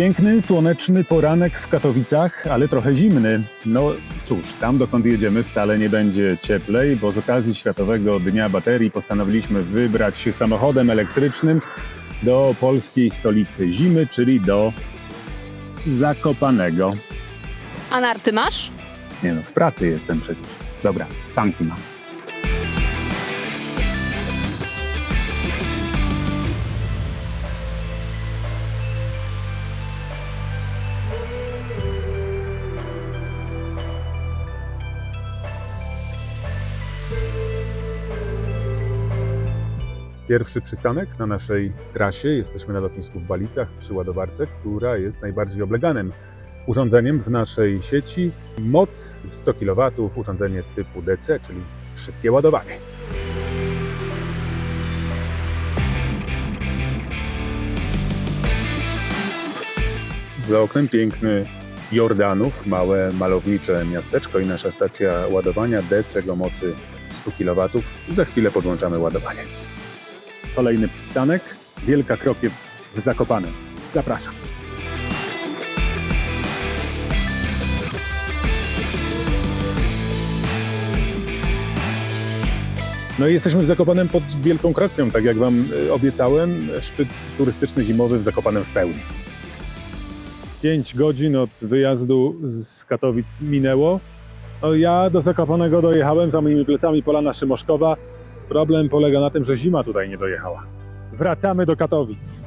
Piękny, słoneczny poranek w Katowicach, ale trochę zimny. No cóż, tam dokąd jedziemy wcale nie będzie cieplej, bo z okazji Światowego Dnia Baterii postanowiliśmy wybrać się samochodem elektrycznym do polskiej stolicy zimy, czyli do Zakopanego. A narty masz? Nie no, w pracy jestem przecież. Dobra, sanki mam. Pierwszy przystanek na naszej trasie. Jesteśmy na lotnisku w Balicach przy ładowarce, która jest najbardziej obleganym urządzeniem w naszej sieci. Moc 100 kW, urządzenie typu DC, czyli szybkie ładowanie. Za oknem piękny Jordanów, małe malownicze miasteczko i nasza stacja ładowania DC o mocy 100 kW. Za chwilę podłączamy ładowanie. Kolejny przystanek, Wielka Kropiew w Zakopanem. Zapraszam. No i jesteśmy w Zakopanem pod Wielką Krokwią, tak jak Wam y, obiecałem. Szczyt turystyczny zimowy w Zakopanem w pełni. 5 godzin od wyjazdu z Katowic minęło. No ja do Zakopanego dojechałem za moimi plecami Polana Szymoszkowa. Problem polega na tym, że zima tutaj nie dojechała. Wracamy do Katowic.